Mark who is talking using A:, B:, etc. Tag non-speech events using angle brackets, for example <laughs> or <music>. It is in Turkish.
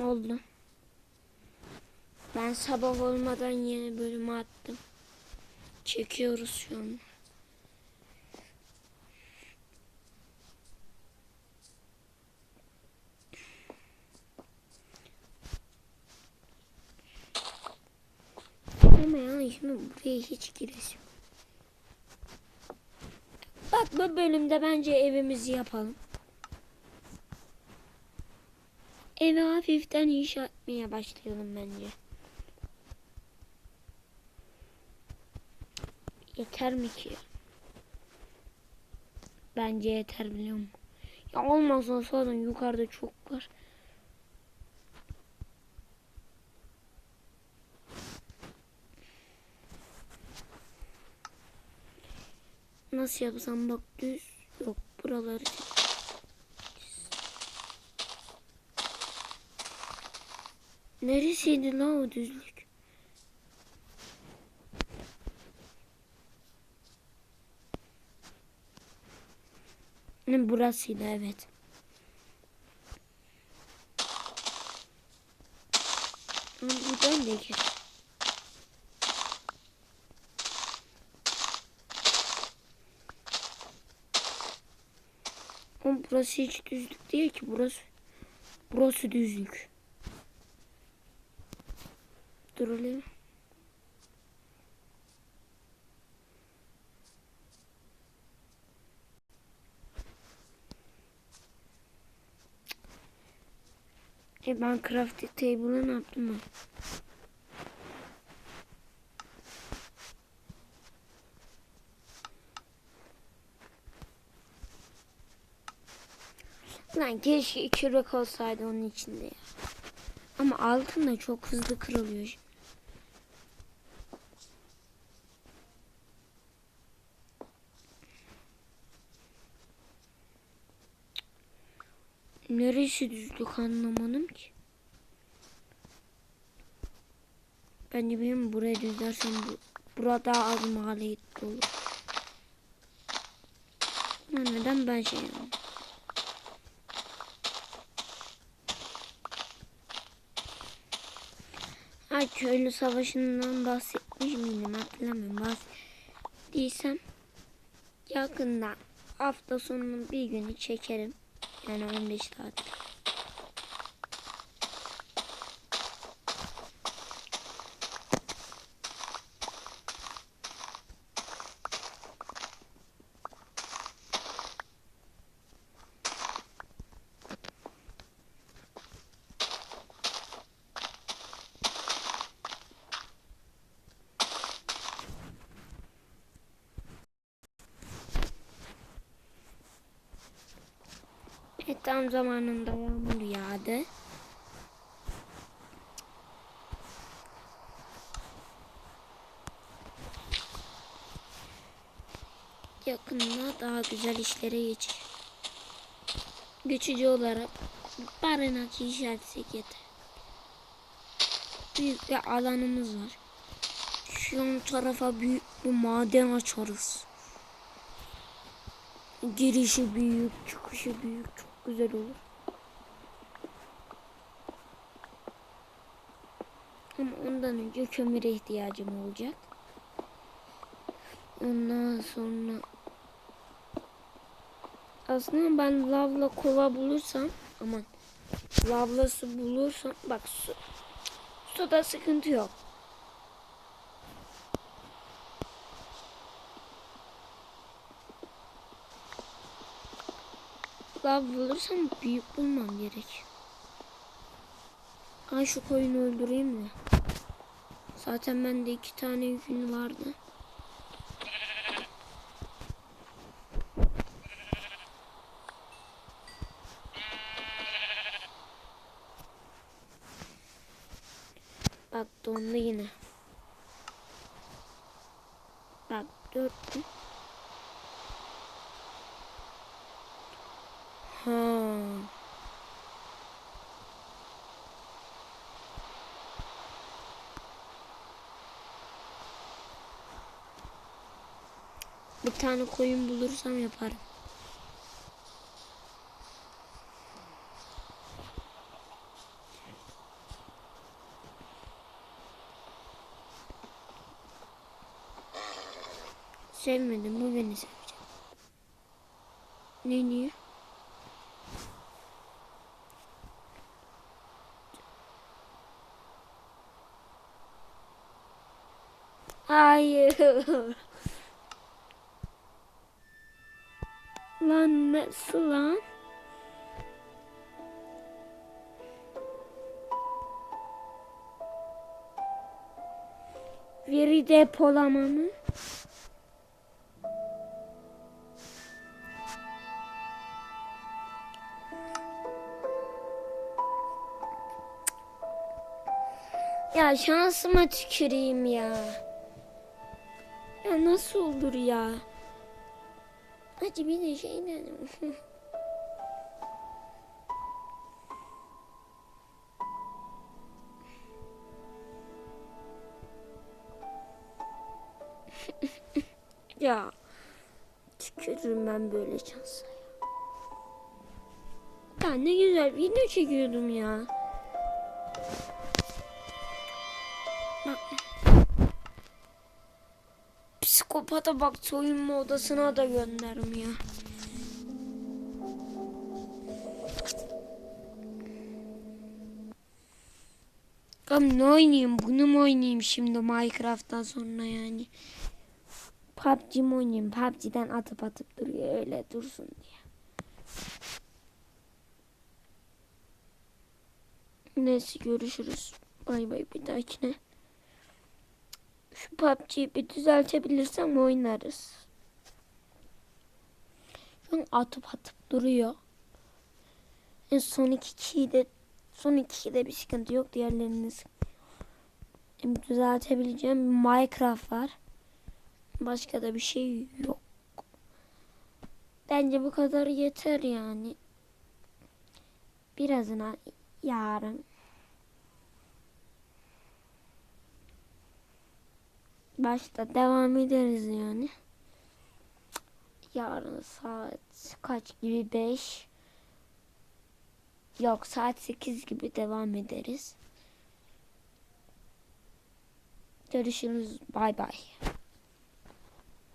A: Oldu. Ben sabah olmadan yeni bölümü attım. Çekiyoruz şu an. Ama ya şimdi buraya hiç giresim. Bak bu bölümde bence evimizi yapalım. Evi hafiften inşa etmeye başlayalım bence. Yeter mi ki? Bence yeter biliyor musun? Ya olmazsa sonra yukarıda çok var. Nasıl yapsam bak düz yok buraları Neresiydi lan o düzlük? Burasıydı evet. Buradan da gir. Ama burası hiç düzlük değil ki burası. Burası düzlük. Dur alayım. E ben crafting table'ı ne yaptım ben? Lan keşke iki rek olsaydı onun içinde ya. Ama altın da çok hızlı kırılıyor. Neresi düzlük anlamadım ki. Bence benim buraya düzlersem bu, burada az maliyet olur. Ama neden ben şey yapayım? Ha köylü savaşından bahsetmiş miydim hatırlamıyorum. Bahsettiysem yakında hafta sonunun bir günü çekerim. Yani 15 saat. E, tam zamanında yağmur yağdı. Yakında daha güzel işlere geçecek. Geçici olarak barınak inşa etsek yeter. Büyük bir alanımız var. Şu an tarafa büyük bir maden açarız. Girişi büyük, çıkışı büyük. Güzel olur. Ama ondan önce kömüre ihtiyacım olacak. Ondan sonra aslında ben lavla kova bulursam aman lavlası bulursam bak su suda sıkıntı yok. Lav bulursam büyük bulmam gerek. Ay şu koyunu öldüreyim de. Zaten bende iki tane yün vardı. Bak dondu yine. Bak dört Bir tane koyun bulursam yaparım. Sevmedim bu beni sevecek. Ne niye? Hayır. <laughs> Lan nasıl lan? Veri depolama mı? Ya şansıma tüküreyim ya. Ya nasıl olur ya? Hadi bir de şeyden. <laughs> ya tükürürüm ben böyle şansa ya. Ya ne güzel video çekiyordum ya. Psikopata bak soyunma odasına da göndermiyor. Bakalım ne oynayayım? Bunu mu oynayayım şimdi Minecraft'tan sonra yani? PUBG mi oynayayım? PUBG'den atıp atıp duruyor öyle dursun diye. Neyse görüşürüz. Bay bay bir dahakine. Şu PUBG'yi bir düzeltebilirsem oynarız. Şu an atıp atıp duruyor. En son iki de son iki kişide bir sıkıntı yok. Diğerleriniz düzeltebileceğim bir Minecraft var. Başka da bir şey yok. Bence bu kadar yeter yani. Birazına yarın başta devam ederiz yani. Yarın saat kaç gibi 5 Yok saat 8 gibi devam ederiz. Görüşürüz. Bay bay.